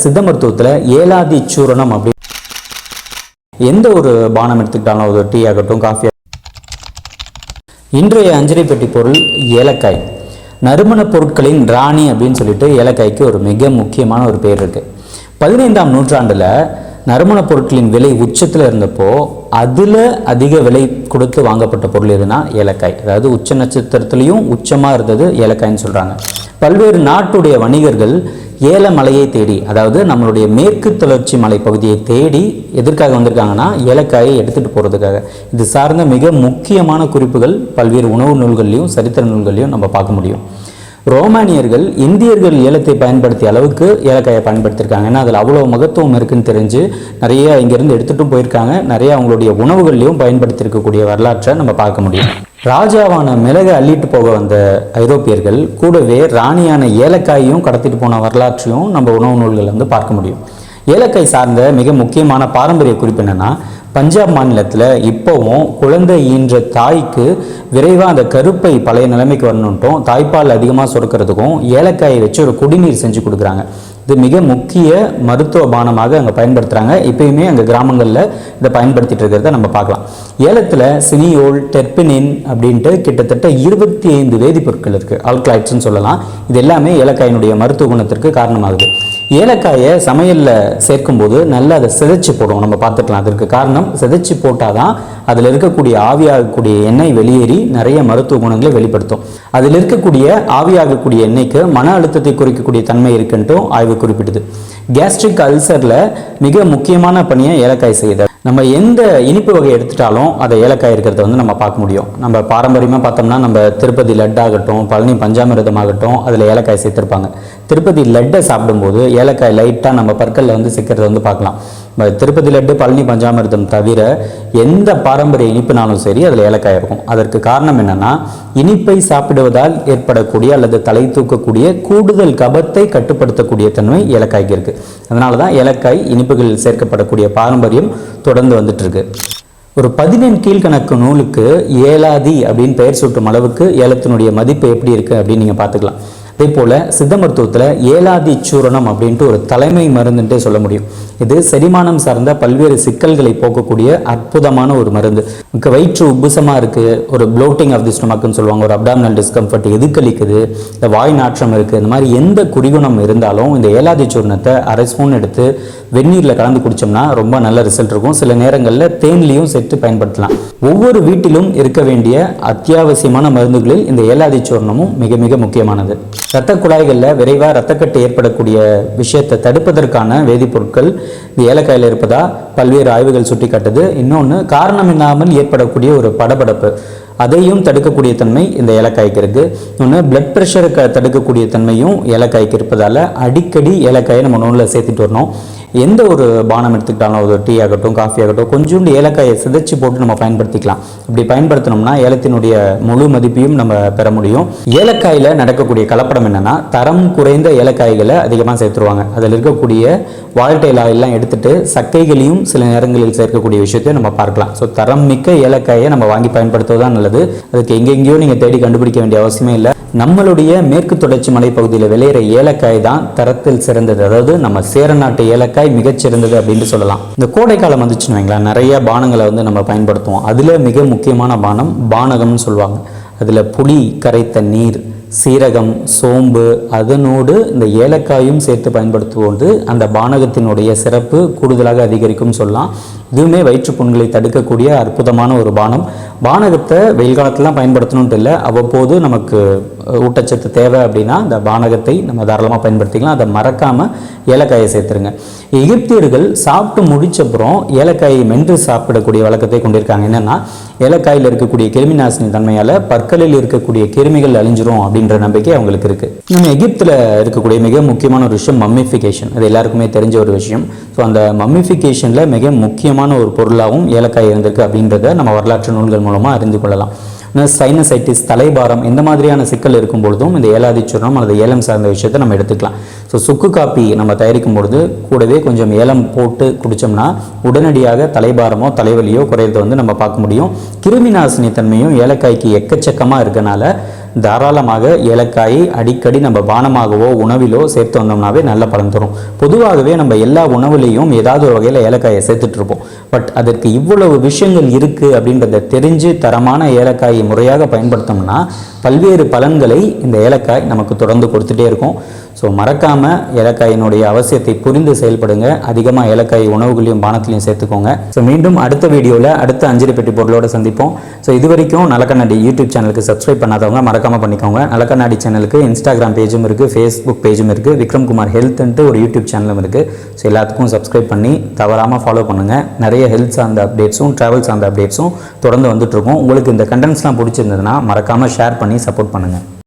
சித்த மருத்துவத்தில் ஏலாதி சூரணம் அப்படி. எந்த ஒரு பானம் எடுத்துக்கிட்டாலும் ஒரு டீ ஆகட்டும் காஃபி இன்றைய அஞ்சலி பெட்டி பொருள் ஏலக்காய். நறுமணப் பொருட்களின் ராணி அப்படின்னு சொல்லிட்டு ஏலக்காய்க்கு ஒரு மிக முக்கியமான ஒரு பேர் இருக்கு. பதினைந்தாம் நூற்றாண்டில் நறுமணப் பொருட்களின் விலை உச்சத்தில் இருந்தப்போ அதில் அதிக விலை கொடுத்து வாங்கப்பட்ட பொருள் எதுனா ஏலக்காய். அதாவது உச்ச நட்சத்திரத்துலேயும் உச்சமாக இருந்தது ஏலக்காய்ன்னு சொல்கிறாங்க பல்வேறு நாட்டுடைய வணிகர்கள் ஏலமலையை தேடி அதாவது நம்மளுடைய மேற்கு தொடர்ச்சி மலை பகுதியை தேடி எதற்காக வந்திருக்காங்கன்னா ஏலக்காயை எடுத்துகிட்டு போகிறதுக்காக இது சார்ந்த மிக முக்கியமான குறிப்புகள் பல்வேறு உணவு நூல்கள்லையும் சரித்திர நூல்கள்லையும் நம்ம பார்க்க முடியும். ரோமானியர்கள் இந்தியர்கள் ஏலத்தை பயன்படுத்திய அளவுக்கு ஏலக்காயை பயன்படுத்தியிருக்காங்க ஏன்னா அதில் அவ்வளோ மகத்துவம் இருக்குன்னு தெரிஞ்சு நிறைய இங்கேருந்து எடுத்துகிட்டும் போயிருக்காங்க. நிறைய அவங்களுடைய உணவுகள்லையும் பயன்படுத்தியிருக்கக்கூடிய வரலாற்றை நம்ம பார்க்க முடியும். ராஜாவான மிளகை அள்ளிட்டு போக வந்த ஐரோப்பியர்கள் கூடவே ராணியான ஏலக்காயையும் கடத்திட்டு போன வரலாற்றையும் நம்ம உணவு நூல்களில் வந்து பார்க்க முடியும். ஏலக்காய் சார்ந்த மிக முக்கியமான பாரம்பரிய குறிப்பு என்னன்னா பஞ்சாப் மாநிலத்தில் இப்போவும் குழந்தை ஈன்ற தாய்க்கு விரைவாக அந்த கருப்பை பழைய நிலைமைக்கு வரணுன்ட்டும் தாய்ப்பால் அதிகமாக சுரக்கிறதுக்கும் ஏலக்காயை வச்சு ஒரு குடிநீர் செஞ்சு கொடுக்குறாங்க. இது மிக முக்கிய மருத்துவ பானமாக அங்கே பயன்படுத்துகிறாங்க இப்பயுமே அங்கே கிராமங்களில் இதை பயன்படுத்திட்டு இருக்கிறத நம்ம பார்க்கலாம். ஏலத்தில் சினியோல் டெர்பினின் அப்படின்ட்டு கிட்டத்தட்ட இருபத்தி ஐந்து வேதிப்பொருட்கள் இருக்குது ஆல்கலாய்ட்ஸ்னு சொல்லலாம். இது எல்லாமே ஏலக்காயினுடைய மருத்துவ குணத்திற்கு காரணமாகுது. ஏலக்காயை சமையலில் சேர்க்கும்போது நல்லா அதை சிதைச்சு போடுவோம் நம்ம பார்த்துக்கலாம். அதற்கு காரணம் சிதைச்சு போட்டால் தான் அதில் இருக்கக்கூடிய ஆவியாகக்கூடிய எண்ணெய் வெளியேறி நிறைய மருத்துவ குணங்களை வெளிப்படுத்தும். அதில் இருக்கக்கூடிய ஆவியாகக்கூடிய எண்ணெய்க்கு மன அழுத்தத்தை குறைக்கக்கூடிய தன்மை இருக்குன்ட்டும் ஆய்வு குறிப்பிடுது கேஸ்ட்ரிக் அல்சரில் மிக முக்கியமான பணியை ஏலக்காய் செய்யுது. நம்ம எந்த இனிப்பு வகை எடுத்துட்டாலும் அதை ஏலக்காய் இருக்கிறத வந்து நம்ம பார்க்க முடியும். நம்ம பாரம்பரியமாக பார்த்தோம்னா நம்ம திருப்பதி லட்டாகட்டும் பழனி பஞ்சாமிரதம் ஆகட்டும் அதில் ஏலக்காய் சேர்த்துருப்பாங்க. திருப்பதி லட்டை சாப்பிடும்போது ஏலக்காய் லைட்டாக நம்ம பற்களில் வந்து சிக்கிறத வந்து பார்க்கலாம். திருப்பதி லட்டு பழனி பஞ்சாமிர்தம் தவிர எந்த பாரம்பரிய இனிப்புனாலும் சரி அதில் ஏலக்காய் இருக்கும். அதற்கு காரணம் என்னன்னா இனிப்பை சாப்பிடுவதால் ஏற்படக்கூடிய அல்லது தலை தூக்கக்கூடிய கூடுதல் கபத்தை கட்டுப்படுத்தக்கூடிய தன்மை ஏலக்காய்க்கு இருக்கு. அதனால தான் ஏலக்காய் இனிப்புகள் சேர்க்கப்படக்கூடிய பாரம்பரியம் தொடர்ந்து வந்துட்டு இருக்கு ஒரு பதினெண் கீழ்கணக்கு நூலுக்கு ஏலாதி அப்படின்னு பெயர் சூட்டும் அளவுக்கு ஏலத்தினுடைய மதிப்பு எப்படி இருக்கு அப்படின்னு நீங்க பார்த்துக்கலாம். அதே போல சித்த மருத்துவத்தில் ஏலாதி சூரணம் அப்படின்ட்டு ஒரு தலைமை மருந்துன்ட்டே சொல்ல முடியும். இது செரிமானம் சார்ந்த பல்வேறு சிக்கல்களை போக்கக்கூடிய அற்புதமான ஒரு மருந்து. வயிற்று உப்புசமாக இருக்குது ஒரு ப்ளோட்டிங் ஆஃப் தி ஸ்டொமக்குன்னு சொல்லுவாங்க ஒரு அப்டாமினல் டிஸ்கம்ஃபர்ட் எதுக்களிக்குது இந்த வாய் நாற்றம் இருக்குது இந்த மாதிரி எந்த குடிகுணம் இருந்தாலும் இந்த ஏலாதி சூர்ணத்தை அரை ஸ்பூன் எடுத்து வெந்நீரில் கலந்து குடித்தோம்னா ரொம்ப நல்ல ரிசல்ட் இருக்கும். சில நேரங்களில் தேன்லையும் செட்டு பயன்படுத்தலாம். ஒவ்வொரு வீட்டிலும் இருக்க வேண்டிய அத்தியாவசியமான மருந்துகளில் இந்த ஏலாதி சூர்ணமும் மிக மிக முக்கியமானது. இரத்த குழாய்களில் விரைவாக இரத்தக்கட்டு ஏற்படக்கூடிய விஷயத்தை தடுப்பதற்கான வேதிப்பொருட்கள் இந்த ஏலக்காயில் இருப்பதா பல்வேறு ஆய்வுகள் சுட்டி காட்டுது இன்னொன்று காரணம் இல்லாமல் ஏற்படக்கூடிய ஒரு படபடப்பு. அதையும் தடுக்கக்கூடிய தன்மை இந்த ஏலக்காய்க்கு இருக்குது இன்னொன்று பிளட் ப்ரெஷருக்கு க தடுக்கக்கூடிய தன்மையும் ஏலக்காய்க்கு இருப்பதால் அடிக்கடி ஏலக்காயை நம்ம நோனில் சேர்த்துட்டு வரணும். எந்த ஒரு பானம் எடுத்துக்கிட்டாலும் ஒரு டீ ஆகட்டும் காஃபி ஆகட்டும் கொஞ்சோண்டு ஏலக்காயை சிதைச்சு போட்டு நம்ம பயன்படுத்திக்கலாம். இப்படி பயன்படுத்தினோம்னா ஏலத்தினுடைய முழு மதிப்பையும் நம்ம பெற முடியும். ஏலக்காயில் நடக்கக்கூடிய கலப்படம் என்னென்னா தரம் குறைந்த ஏலக்காய்களை அதிகமாக சேர்த்துருவாங்க. அதில் இருக்கக்கூடிய வால்டைல் ஆயிலெலாம் எடுத்துட்டு சக்கைகளையும் சில நேரங்களில் சேர்க்கக்கூடிய விஷயத்தை நம்ம பார்க்கலாம். ஸோ தரம் மிக்க ஏலக்காயை நம்ம வாங்கி பயன்படுத்துவது தான் நல்லது. அதுக்கு எங்கெங்கேயோ நீங்கள் தேடி கண்டுபிடிக்க வேண்டிய அவசியமே இல்லை. நம்மளுடைய மேற்கு தொடர்ச்சி மலைப்பகுதியில் விளையிற ஏலக்காய் தான் தரத்தில் சிறந்தது. அதாவது நம்ம சேர நாட்டு ஏலக்காய் மிகச்சிறந்தது அப்படின்னு சொல்லலாம். இந்த கோடை காலம் வந்துச்சுன்னு வைங்களேன் நிறைய பானங்களை வந்து நம்ம பயன்படுத்துவோம். அதில் மிக முக்கியமான பானம் பானகம்னு சொல்லுவாங்க. அதில் புளி கரைத்த நீர் சீரகம் சோம்பு அதனோடு இந்த ஏலக்காயும் சேர்த்து பயன்படுத்துவது அந்த பானகத்தினுடைய சிறப்பு கூடுதலாக அதிகரிக்கும் சொல்லலாம். இதுவுமே வயிற்றுப்புண்களை தடுக்கக்கூடிய அற்புதமான ஒரு பானம். பானகத்தை வெயில் காலத்திலாம் பயன்படுத்தணுன்ட்டு இல்லை. அவ்வப்போது நமக்கு ஊட்டச்சத்து தேவை அப்படின்னா அந்த பானகத்தை நம்ம தாராளமாக பயன்படுத்திக்கலாம். அதை மறக்காமல் ஏலக்காயை சேர்த்துருங்க. எகிப்தியர்கள் சாப்பிட்டு முடிச்சப்புறம் ஏலக்காயை மென்று சாப்பிடக்கூடிய வழக்கத்தை கொண்டிருக்காங்க. என்னென்னா ஏலக்காயில் இருக்கக்கூடிய கிருமி நாசினி தன்மையால் பற்களில் இருக்கக்கூடிய கிருமிகள் அழிஞ்சிரும் அப்படின்ற நம்பிக்கை அவங்களுக்கு இருக்குது நம்ம எகிப்தில் இருக்கக்கூடிய மிக முக்கியமான ஒரு விஷயம் மம்மிஃபிகேஷன். அது எல்லாருக்குமே தெரிஞ்ச ஒரு விஷயம். ஸோ அந்த மம்மிஃபிகேஷனில் மிக முக்கியமான ஒரு பொருளாகவும் ஏலக்காய் இருந்திருக்கு அப்படின்றத நம்ம வரலாற்று நூல்கள் மூலமாக அறிந்து கொள்ளலாம். சைனசைட்டிஸ் தலைபாரம் இந்த மாதிரியான சிக்கல் இருக்கும் பொழுதும் இந்த ஏலாதி சூர்ணம் அல்லது ஏலம் சார்ந்த விஷயத்தை நம்ம எடுத்துக்கலாம். ஸோ சுக்கு காப்பி நம்ம தயாரிக்கும் பொழுது கூடவே கொஞ்சம் ஏலம் போட்டு குடித்தோம்னா உடனடியாக தலைபாரமோ தலைவலியோ குறையிறத வந்து நம்ம பார்க்க முடியும். கிருமி நாசினி தன்மையும் ஏலக்காய்க்கு எக்கச்சக்கமாக இருக்கனால தாராளமாக ஏலக்காயை அடிக்கடி நம்ம பானமாகவோ உணவிலோ சேர்த்து வந்தோம்னாவே நல்ல பலன் தரும். பொதுவாகவே நம்ம எல்லா உணவுலேயும் ஏதாவது ஒரு வகையில் ஏலக்காயை சேர்த்துட்ருப்போம் பட் அதற்கு இவ்வளவு விஷயங்கள் இருக்குது அப்படின்றத தெரிஞ்சு தரமான ஏலக்காயை முறையாக பயன்படுத்தோம்னா பல்வேறு பலன்களை இந்த ஏலக்காய் நமக்கு தொடர்ந்து கொடுத்துட்டே இருக்கும். ஸோ மறக்காமல் ஏலக்காயினுடைய அவசியத்தை புரிந்து செயல்படுங்க. அதிகமாக ஏலக்காய் உணவுகளையும் பானத்திலையும் சேர்த்துக்கோங்க. ஸோ மீண்டும் அடுத்த வீடியோவில் அடுத்த அஞ்சலி பெட்டி பொருளோட சந்திப்போம். ஸோ இது வரைக்கும் நலக்கண்ணாடி யூடியூப் சேனலுக்கு சப்ஸ்கிரைப் பண்ணாதவங்க மறக்காமல் பண்ணிக்கோங்க. நலக்கண்ணாடி சேனலுக்கு இன்ஸ்டாகிராம் பேஜும் இருக்குது ஃபேஸ்புக் பேஜும் இருக்குது விக்ரம்குமார் ஹெல்த்ன்ட்டு ஒரு யூடியூப் சேனலும் இருக்குது ஸோ எல்லாத்துக்கும் சப்ஸ்கிரைப் பண்ணி தவறாமல் ஃபாலோ பண்ணுங்கள் நிறைய ஹெல்த் சார்ந்த அப்டேட்ஸும் ட்ராவல் சார்ந்த அப்டேட்ஸும் தொடர்ந்து வந்துட்டுருக்கோம் உங்களுக்கு இந்த கண்டென்ட்ஸ்லாம் பிடிச்சிருந்ததுன்னா மறக்காமல் ஷேர் பண்ணி சப்போர்ட் பண்ணுங்கள்